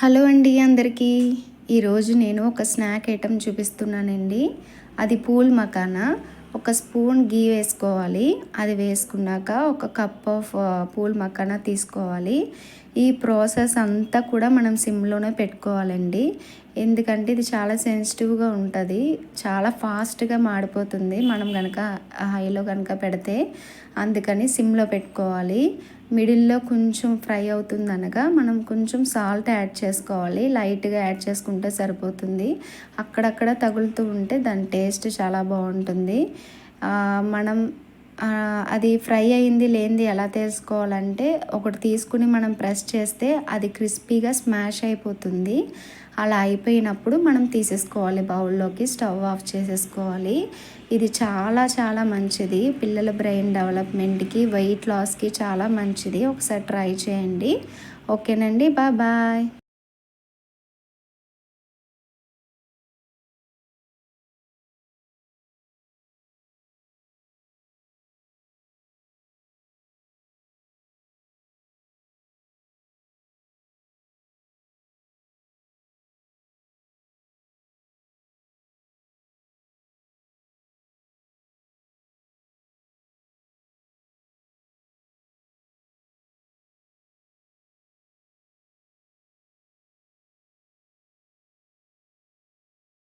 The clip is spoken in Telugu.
హలో అండి అందరికీ. ఈరోజు నేను ఒక స్నాక్ ఐటెం చూపిస్తున్నానండి. అది పూల్ మకానా. ఒక స్పూన్ గీ వేసుకోవాలి. అది వేసుకున్నాక ఒక కప్ ఆఫ్ పూల్ మకానా తీసుకోవాలి. ఈ ప్రాసెస్ అంతా కూడా మనం సిమ్లోనే పెట్టుకోవాలండి. ఎందుకంటే ఇది చాలా సెన్సిటివ్గా ఉంటుంది. చాలా ఫాస్ట్గా మాడిపోతుంది. మనం కనుక హైలో కనుక పెడితే అందుకని సిమ్లో పెట్టుకోవాలి. మిడిల్లో కొంచెం ఫ్రై అవుతుంది అనగా మనం కొంచెం సాల్ట్ యాడ్ చేసుకోవాలి. లైట్గా యాడ్ చేసుకుంటే సరిపోతుంది. అక్కడక్కడ తగులుతూ ఉంటే దాని టేస్ట్ చాలా బాగుంటుంది. మనం అది ఫ్రై అయింది లేనిది ఎలా తెలుసుకోవాలంటే ఒకటి తీసుకుని మనం ప్రెస్ చేస్తే అది క్రిస్పీగా స్మాష్ అయిపోతుంది. అలా అయిపోయినప్పుడు మనం తీసేసుకోవాలి బౌల్లోకి స్టవ్ ఆఫ్ చేసేసుకోవాలి. ఇది చాలా చాలా మంచిది. పిల్లల బ్రెయిన్ డెవలప్మెంట్కి వెయిట్ లాస్కి చాలా మంచిది. ఒకసారి ట్రై చేయండి. ఓకేనండి బాయ్ బాయ్.